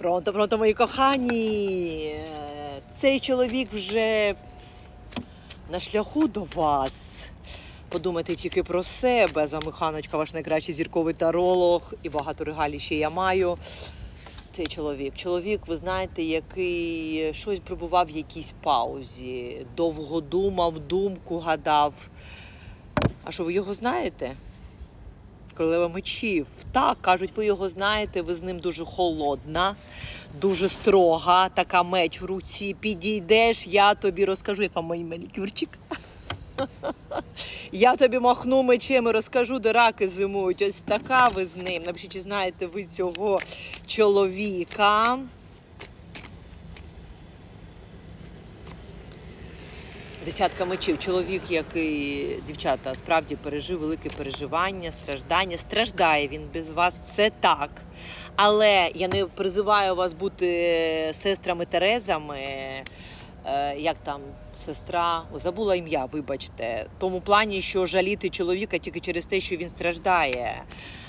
Пронто, пронто, мої кохані. Цей чоловік вже на шляху до вас. Подумайте тільки про себе. З вами Ханочка, ваш найкращий зірковий таролог, і багато регалій ще я маю. Цей чоловік. Чоловік, ви знаєте, який щось прибував в якійсь паузі, довго думав, думку гадав. А що ви його знаєте? Королева мечів. Так, кажуть, ви його знаєте, ви з ним дуже холодна, дуже строга, така меч в руці. Підійдеш, я тобі розкажу, як вам мій манікюрчик. Я тобі махну мечем і розкажу, де раки зимують. Ось така ви з ним. Напишіть, чи знаєте ви цього чоловіка. Десятка мечів. Чоловік, який дівчата справді пережив велике переживання, страждання. Страждає він без вас, це так. Але я не призиваю вас бути сестрами Терезами. Е, як там сестра, забула ім'я, вибачте. В тому плані, що жаліти чоловіка тільки через те, що він страждає.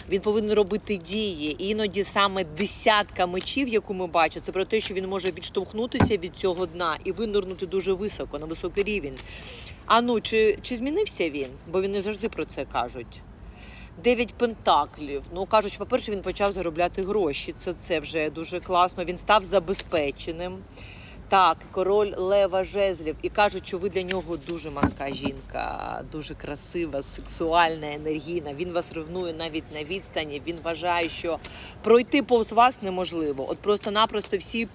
Він повинен робити дії. І іноді саме десятка мечів, яку ми бачимо, це про те, що він може відштовхнутися від цього дна і винирнути дуже високо, на високий рівень. А ну, чи, чи змінився він? Бо він не завжди про це кажуть. Дев'ять пентаклів. Ну кажуть, по-перше, він почав заробляти гроші. Це, це вже дуже класно. Він став забезпеченим. Так, король Лева Жезлів. І кажуть, що ви для нього дуже манка жінка, дуже красива, сексуальна, енергійна. Він вас ревнує навіть на відстані. Він вважає, що пройти повз вас неможливо. От просто-напросто всі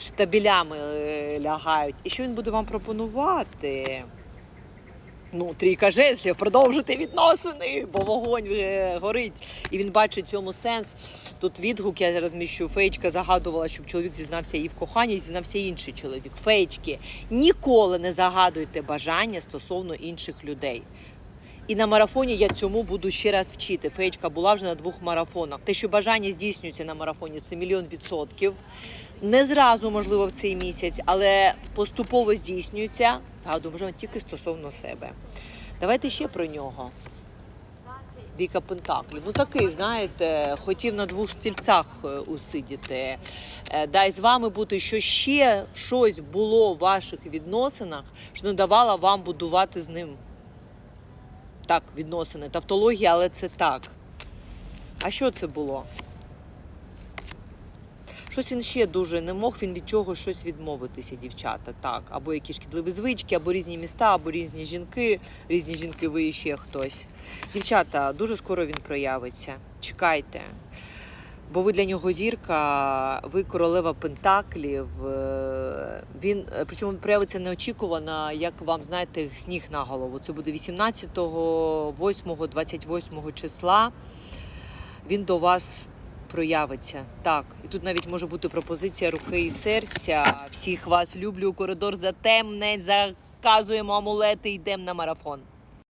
штабілями е, лягають. І що він буде вам пропонувати? Ну, трійка жезлів, продовжити відносини, бо вогонь горить. І він бачить цьому сенс. Тут відгук я розміщу. Феєчка загадувала, щоб чоловік зізнався її в коханні, зізнався інший чоловік. Феєчки, ніколи не загадуйте бажання стосовно інших людей. І на марафоні я цьому буду ще раз вчити. Феєчка була вже на двох марафонах. Те, що бажання здійснюється на марафоні, це мільйон відсотків. Не зразу, можливо, в цей місяць, але поступово здійснюється. Згадую, можливо, тільки стосовно себе. Давайте ще про нього. Віка Пентаклі. Ну такий, знаєте, хотів на двох стільцях е, усидіти. Е, Дай з вами бути, що ще щось було в ваших відносинах, що не давало вам будувати з ним так, відносини. Тавтологія, але це так. А що це було? Щось він ще дуже не мог, він від чого щось відмовитися, дівчата. Так, або якісь шкідливі звички, або різні міста, або різні жінки, різні жінки, ви і ще хтось. Дівчата, дуже скоро він проявиться. Чекайте. Бо ви для нього зірка, ви королева Пентаклів. е, Він е, причому проявиться неочікувано, як вам знаєте, сніг на голову. Це буде 18, 8, 28 числа. Він до вас проявиться. Так, і тут навіть може бути пропозиція руки і серця. Всіх вас люблю. Коридор затемнень, заказуємо амулети, йдемо на марафон.